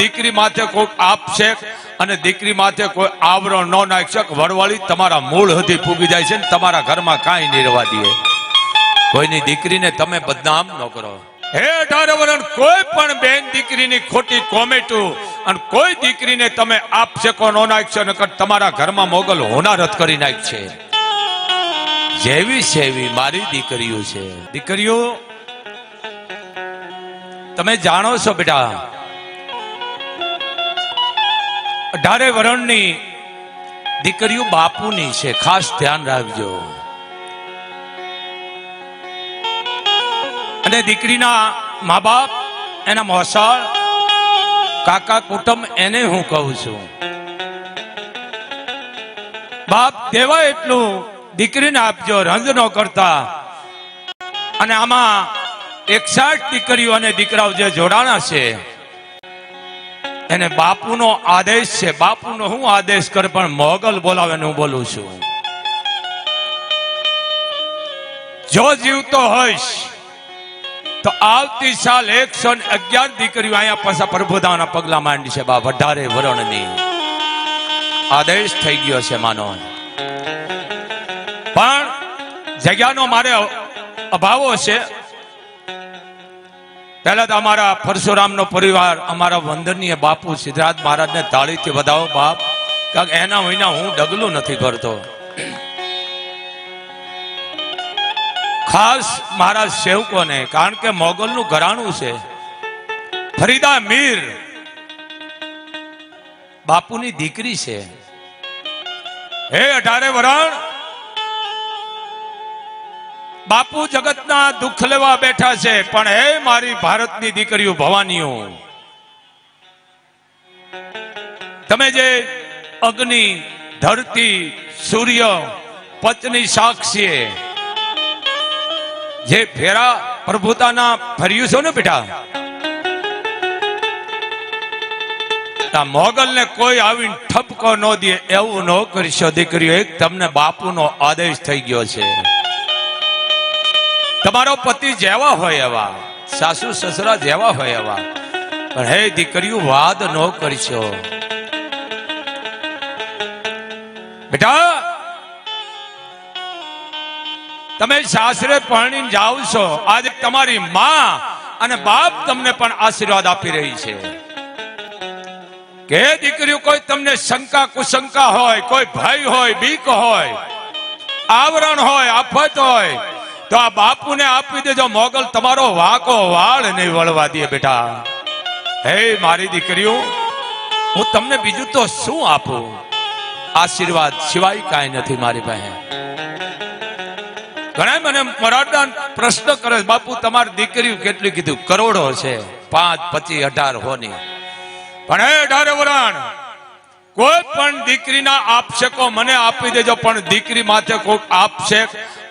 દીકરી માથે કોઈ આપશે અને દીકરી માથે કોઈ આવરણ ન નાખશે વડવાળી તમારા મૂળ હતી ફૂગી જાય છે ને તમારા ઘરમાં કાંઈ નહીં રહેવા દે. કોઈની દીકરીને તમે બદનામ ન કરો. હે ઢારવરણ, કોઈ પણ બેન દીકરીની ખોટી કોમેટો અને કોઈ દીકરીને તમે આપશે કો ન નાખશો નકર તમારા ઘરમાં મોગલ હોનારત કરી નાખશે જેવી સેવી મારી દીકરીઓ છે. દીકરીઓ, તમે જાણો છો બેટા અઢારે વરણની દીકરીઓ બાપુની છે, ખાસ ધ્યાન રાખજો. અને દીકરીના મા બાપ એના મોસાળ, કાકા કુટુંબ, એને હું કહું છું. બાપ દેવા એટલું દીકરીને આપજો રંજ ન કરતા. અને આમાં એકસાઠ દીકરીઓ અને દીકરાઓ જે જોડાણા છે એને બાપુનો આદેશ છે. બાપુનો હું આદેશ કર, પણ મોગલ બોલાવે હું બોલું છું. જો જીવતો હોઈશ, તો આવતી સાલ એકસો ને અગિયાર દીકરીઓ અહીંયા પાછા પ્રભુદાના પગલા માંડી છે. બા, વધારે વરણની આદેશ થઈ ગયો છે, માનો. પણ જગ્યાનો મારે અભાવો છે. પહેલા તો અમારા પરશુરામનો પરિવાર, અમારા વંદનીય બાપુ સિદ્ધરાજ મહારાજને તાળીથી વધાવો બાપ. એના વિના હું ડગલું નથી કરતો ખાસ મારા સેવકોને, કારણ કે મોગલનું ઘરાણું છે. ફરીદા મીર બાપુની દીકરી છે. હે અઢારે વરણ બાપુ જગતના દુઃખ લેવા બેઠા છે, પણ હે મારી ભારતની દીકરીઓ, ભવાનીઓ, તમે જે અગ્નિ, ધરતી, સૂર્ય, પચની સાક્ષીએ જે ફેરા પ્રભુતાના ફર્યું છો ને બેટા? મોગલ ને કોઈ આવીને ઠપકો ન દે, એવું ન કરશો દીકરીઓ, એક તમને બાપુનો આદેશ થઈ ગયો છે. તમારો પતિ જેવા હોય એવા. સાસુ, સસરા જેવા હોય એવા. પણ હે દીકરીઓ, વાદ ન કરશો. બેટા, તમે સાસરે પરણી જાઓ છો. આજે તમારી માં અને બાપ તમને પણ આશીર્વાદ આપી રહી છે. કે દીકરીઓ, કોઈ તમને શંકા, કુશંકા હોય, કોઈ ભય હોય, બીક હોય, આવરણ હોય, આફત હોય તો આ બાપુને આપી દેજો. મોગલ તમારો વાકો વાળ નહીં વળવા દે બેટા. હે મારી દીકરીઓ, હું તમને બીજું તો શું આપું? આશીર્વાદ સિવાય કાંઈ નથી મારી પાસે. ઘણા મને મરાઠા પ્રશ્ન કરે, બાપુ, તમારી દીકરીઓ કેટલી કીધું? કરોડો છે. પાંચ, પચીસ, અઢાર, હોની. પણ હે અઢારે વરાણ કોઈ પણ દીકરીના આપશેકો મને આપી દેજો, પણ દીકરી માથે કોઈ આપશે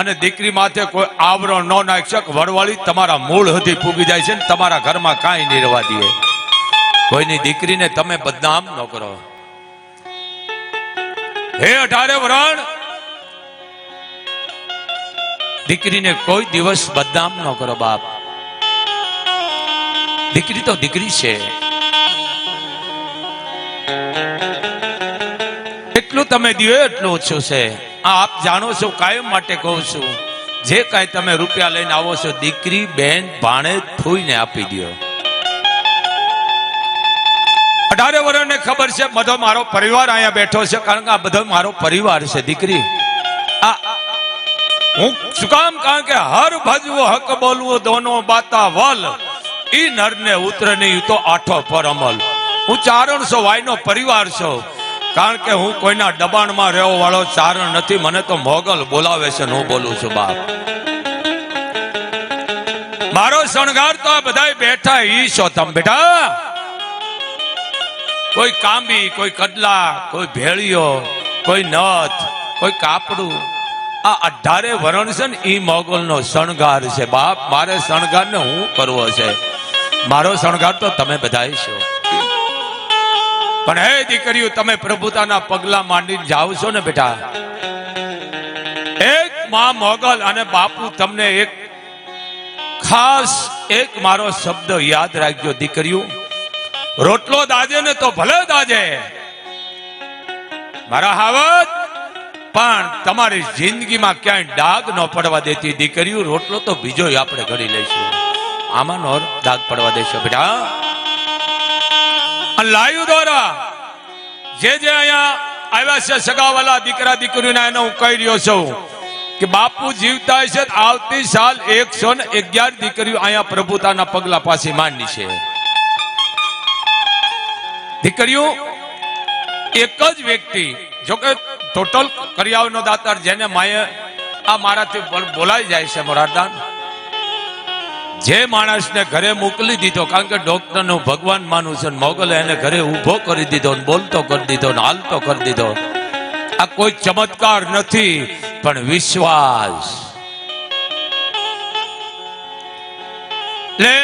અને દીકરી માથે કોઈ આવરો ન નાખશેક વડવાળી તમારા મૂળ હતી પૂગી જાય છે ને તમારા ઘરમાં કાંઈ નહીં રહેવા દે. કોઈની દીકરીને તમે બદનામ ન કરો. હે અઢારે વરણ, દીકરીને કોઈ દિવસ બદનામ ન કરો બાપ. દીકરી તો દીકરી છે. એટલું તમે દિયો એટલું ઓછું છે. આપ જાણો છો, કાયમ માટે કહું છું, જે કાંઈ તમે રૂપિયા લઈને આવો છો, દીકરી, બેન, ભાણે ફૂઈને આપી દો અઢારે વર્ષને ખબર છે, બધો મારો પરિવાર અહીંયા બેઠો છે, કારણ કે આ બધો મારો પરિવાર છે, દીકરી. આ હું શું કામ? કારણ કે હર ભજવો, હક બોલવો, દોનો બાતા વલ. ઈ નરને ઉતર નહીં તો આઠો પર અમલ. હું ચારણ છો વાયનો પરિવાર છો. કારણ કે હું કોઈના દબાણમાં રહેવા વાળો ચારણ નથી, મને તો મોગલ બોલાવે છે હું બોલું છું, બાપ. મારો શણગાર તો બધા બેઠા ઈ છો તમે, બેટા. કોઈ કાંબી, કોઈ કડલા કોઈ ભેળીઓ કોઈ નથ, કોઈ કાપડું. આ અઢારે વરણ છે ને ઈ મોગલનો શણગાર છે, બાપ. મારે શણગારને હું કરવો છે? મારો શણગાર તો તમે બધા છો. પણ હે દીકરીઓ, તમે પ્રભુતાના પગલા માંડીને જાઓ છો ને બેટા. એક માં મોગલ અને બાપુ તમને એક ખાસ એક મારો શબ્દ યાદ રાખજો દીકરીઓ. રોટલો દાજે ને તો ભલે દાજે. મારા હાવત પણ તમારી જિંદગીમાં ક્યાંય ડાઘ ન પડવા દેતી દીકરીઓ, રોટલો તો બીજો આપણે ઘડી લઈશું. આમાં નો ડાઘ પડવા દેશો બેટા. લાયુ દ્વારા જે જે અહીંયા આવ્યા છે સગાવાલા, દીકરા દીકરીઓના એને હું કહી રહ્યો છું કે બાપુ જીવતા છે આવતી સાલ એકસો ને અગિયાર દીકરીઓ અહીંયા પ્રભુતાના પગલા પાસે માંડી છે. દીકરીઓ, એક જ વ્યક્તિ જો કે ટોટલ કર્યાવનો દાતાર જેને માએ આ મારાથી બોલાઈ જાય છે, મોરારદાન. જે માણસને ઘરે મોકલી દીધો, કારણ કે ડોક્ટરનું ભગવાન માનું છે મોગલે એને ઘરે ઊભો કરી દીધો બોલતો કરી દીધો ને હાલતો કરી દીધો. આ કોઈ ચમત્કાર નથી, પણ વિશ્વાસ. એટલે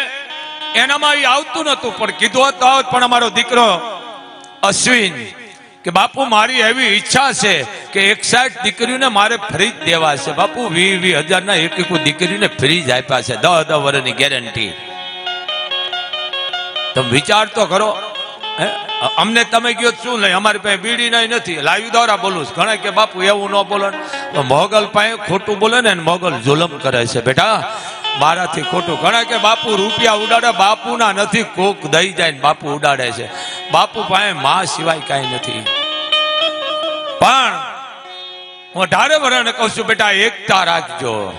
એનામાં એ આવતું નતું પણ કીધું હતું પણ અમારો દીકરો અશ્વિન કે બાપુ, મારી એવી ઈચ્છા છે કે એકસાઠ દીકરીઓને મારે ફ્રીજ દેવા છે. બાપુ વી વી હજારના એક એક દીકરીને ફ્રીજ આપ્યા છે. દસ દસ વર્ષની ગેરંટી. તમે વિચાર તો કરો? અમને તમે કયો શું નહીં અમારી પાસે બીડી નહીં, નથી. લાઈવ દ્વારા બોલું છું ઘણા કે બાપુ, એવું ન બોલે. તો મોગલ પાસે ખોટું બોલે ને મોગલ જુલમ કરે છે. બેટા, મારાથી ખોટું. ઘણા કે બાપુ, રૂપિયા ઉડાડે, બાપુના નથી. કોક દઈ જાય ને બાપુ ઉડાડે છે. બાપુ પાસે માં સિવાય કાંઈ નથી. પણ હું અઢારે વરણ કહું છું, બેટા, એકતા રાખજો.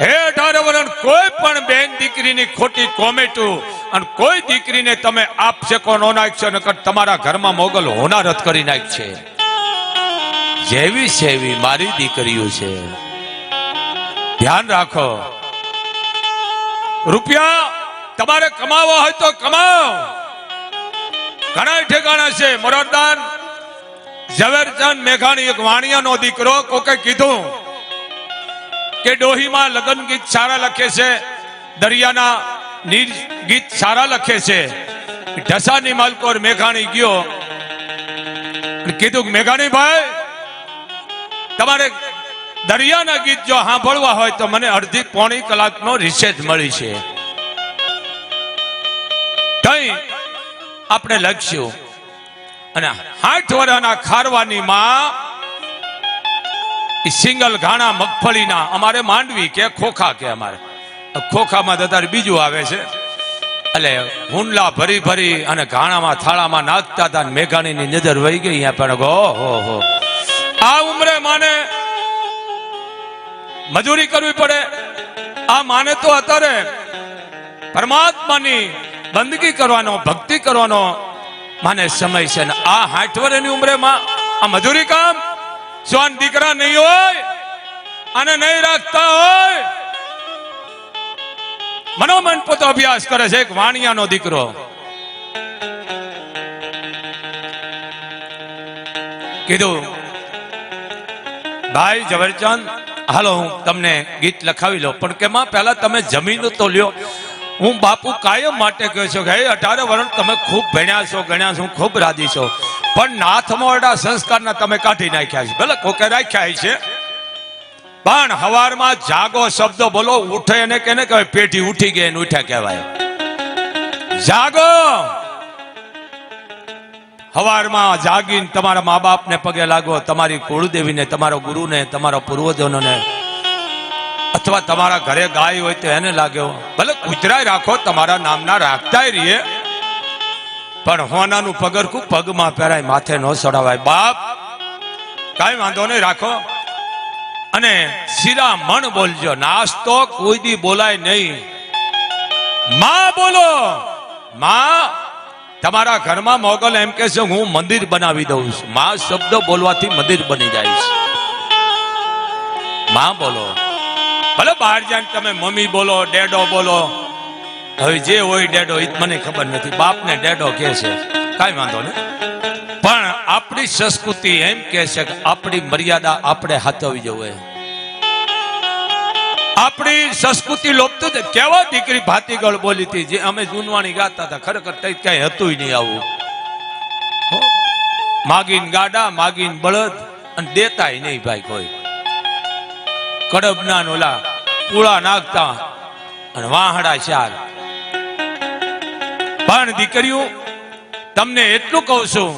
હે અઢારે વરણ, કોઈ પણ બેન દીકરીની ખોટી કોમેટું અને કોઈ દીકરીને તમે આપશે કો નો નાખશો, નકર તમારા ઘરમાં મોગલ હોનારત કરી નાખશે. જેવી સેવી મારી દીકરીઓ છે. ધ્યાન રાખો. રૂપિયા તમારે કમાવા હોય તો કમાઓ. ઘણા ઠેકાણા છે. મોરારદાન ઝવેરચંદ મેઘાણી એક વાણિયાનો દીકરો, કોકે કીધું કે ડોહીમાં લગ્ન ગીત સારા લખે છે, દરિયાના નીર ગીત સારા લખે છે. ઢસાની માલકોર મેઘાણી ગયો. કીધું મેઘાણી ભાઈ, તમારે દરિયાના ગીત જો સાંભળવા હોય તો મને અડધી પોણી કલાકનો રિસેજ મળી છે. તઈ આપણે લખ્યું. અને આઠ વર્ષના ખારવાની માં સિંગલ ઘાણા મગફળીના, અમારે માંડવી કે ખોખા કે અમારે. ખોખામાં તો તારે બીજું આવે છે. એટલે હુંડલા ભરી ભરી અને ઘાણામાં થાળામાં નાખતા હતા મેઘાણીની નજર વહી ગઈ અહીંયા પણ ગો હો હો. આ ઉંમરે માને મજૂરી કરવી પડે. આ માને તો અત્યારે પરમાત્માની બંદગી કરવાનો, ભક્તિ કરવાનો મને સમય છે ને આ હાઠ વર્ષની ઉંમરે માં આ મજૂરી કામ સ્વાન દીકરા નહીં હોય અને નહીં રાખતા હોય. મનોમન પોતો અભ્યાસ કરે છે, એક વાણિયાનો દીકરો. કીધું, ભાઈ ઝવેરચંદ, હાલો હું તમને ગીત લખાવી લઉં. પણ કેમાં પહેલા તમે જમીન તો લ્યો. હું બાપુ કાયમ માટે કહ્યું છું કે અઢારે વર્ષ તમે ખૂબ ભણ્યા છો, ગણ્યા છો, હું ખૂબ રાજી છો. પણ નાથ મોરડા સંસ્કારના તમે કાઢી નાખ્યા છે. ભલે કોકે રાખ્યા છે, પણ હવારમાં જાગો શબ્દ બોલો, ઉઠે એને કેને કહેવાય, પેઢી ઉઠી ગઈ એને ઉઠ્યા કહેવાય. જાગો! હવારમાં જાગીને તમારા મા બાપને પગે લાગો, તમારી કુળદેવીને, તમારા ગુરુને, તમારા પૂર્વજોને અથવા તમારા ઘરે ગાય હોય તો એને લાગ્યો ભલે કૂતરાય રાખો, તમારા નામના રાખતાય રહીએ. પણ હોનાનું પગરખું પગમાં પહેરાય, માથે ન ચડાવાય બાપ, કાંઈ વાંધો નહીં, રાખો. અને સીધા મણ બોલજો, નાસ્તો કોઈ દી બોલાય નહીં. માં બોલો. માં, તમારા ઘરમાં મોગલ એમ કે છે, હું મંદિર બનાવી દઉં છું. માં શબ્દ બોલવાથી મંદિર બની જાય છે. માં બોલો. ભલે બહાર જાય તમે મમ્મી બોલો, ડેડો બોલો. હવે જે હોય ડેડો એ મને ખબર નથી. બાપને ડેડો કે છે. કાંઈ વાંધો નહીં. પણ આપણી સંસ્કૃતિ એમ કે છે કે આપણી મર્યાદા આપણે હાથવી જોઈએ. આપણી સંસ્કૃતિ લોપતું છે કેવા દીકરી ભાતીગળ બોલી હતી જે અમે જૂનવાણી ગાતા હતા? ખરેખર તઈ કઈ હતું નહીં આવું. માગીન ગાડા, માગીન બળદ અને દેતાય નહીં ભાઈ કોઈ. કડબના ઓલા પૂળા નાખતા અને વાહડા ચાર. પણ દીકરીઓ, તમને એટલું કહું છું,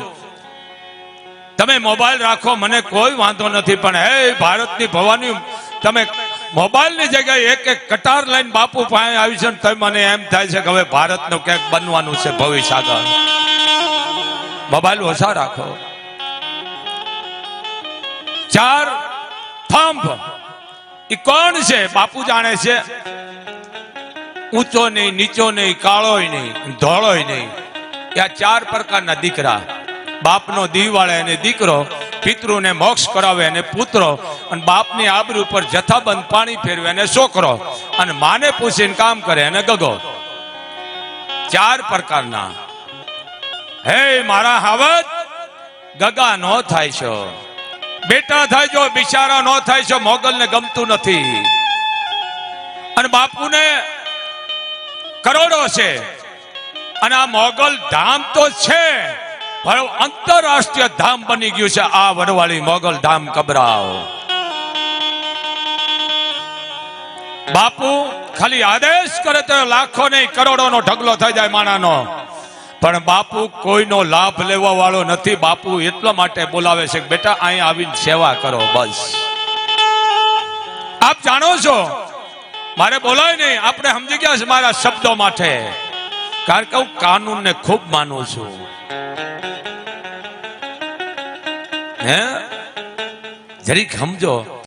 તમે મોબાઈલ રાખો, મને કોઈ વાંધો નથી, પણ હે ભારતની ભવાની, તમે મોબાઈલની જગ્યાએ એક એક કટાર લઈને બાપુ પાસે આવી છે તો મને એમ થાય છે કે હવે ભારતનું ક્યાંક બનવાનું છે ભવિષ્ય આગળ. મોબાઈલ ઓછા રાખો. ચાર, થંભ. એ કોણ છે? બાપુ જાણે છે. ઊંચો નહીં, નીચો નહીં, કાળોય નહીં, ધોળોય નહીં. આ ચાર પ્રકારના દીકરા. બાપનો દીવાળે અને દીકરો, પિતૃને મોક્ષ કરાવે અને પુત્રો, અને બાપની આબરૂ ઉપર જથ્થાબંધ પાણી ફેરવે અને છોકરો, અને માને પૂછીને કામ કરે અને ગગો. ચાર પ્રકારના. હે મારા હાવત ગગા નો થાય છો. બેટા થાય જો, બિચારા ન થાય છો, મોગલને ગમતું નથી. અને બાપુને કરોડો છે. અને આ મોગલ ધામ તો છે આંતરરાષ્ટ્રીય ધામ બની ગયું છે. આ વડવાળી મોગલ ધામ કબરાવ બાપુ ખાલી આદેશ કરે તો લાખો નહીં કરોડો નો ઢગલો થઈ જાય માણાનો. પણ બાપુ કોઈનો લાભ લેવા વાળો નથી. બાપુ એટલા માટે બોલાવે છે બેટા અહીંયા આવીને સેવા કરો, બસ. આપ જાણો છો, મારે બોલાય નહીં. આપણે સમજી ગયા છે મારા શબ્દો માટે. કારણ કે હું કાનૂનને ખૂબ માનું છું. હે? જરીક સમજો.